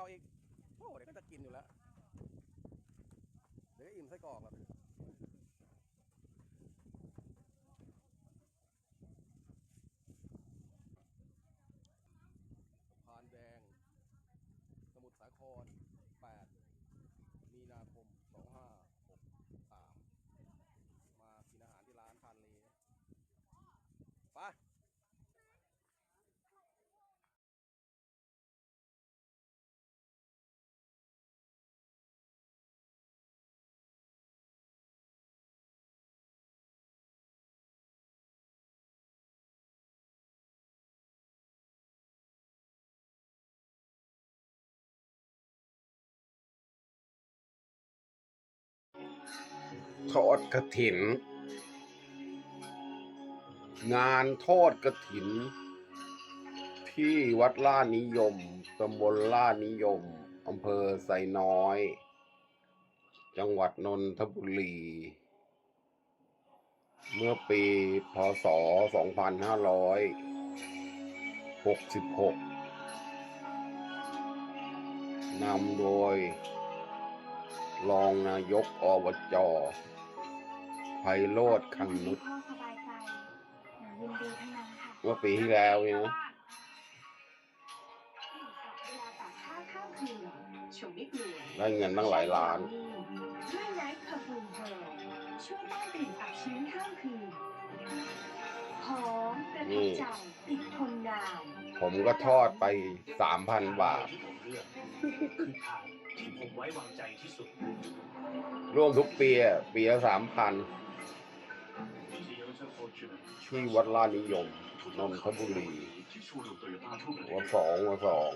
กรอกอีก โอ้เดี๋ยวก็จะกินอยู่แล้ว เดี๋ยวก็อิ่มไส้กรอกแล้วพานแดง สมุทรสาคร 8 มีนาคม 2563 มากินอาหารที่ร้านทานเลไป ทอดกระถิน งานทอดกระถิน ที่วัดล่านิยมตำบลล่านิยมอำเภอไซน้อย จังหวัดนนทบุรี เมื่อปีพศ 2566นำโดย รองนายกอบจ ไพโรธคังนุชพ่อสบายใจหนูยินดีทั้งนั้นค่ะเมื่อปีที่แล้วเนี่ยนะเวลาตากผ้าข้ามคืนชมวิทย์เหนือได้เงินตั้งหลายล้านด้วยไนท์เพอร์ฟูมเพร์ลช่วยต้านกลิ่นอับชื้นข้ามคืนหอมประทับใจติดทนนานผมก็ทอดไปสามพันบาทที่ผมเลือกคือทางที่ผมไว้วางใจที่สุดร่วมทุกปีอะปีละสามพัน ที่วัดลาดนิยมนนทบุรีวันสองวันสอง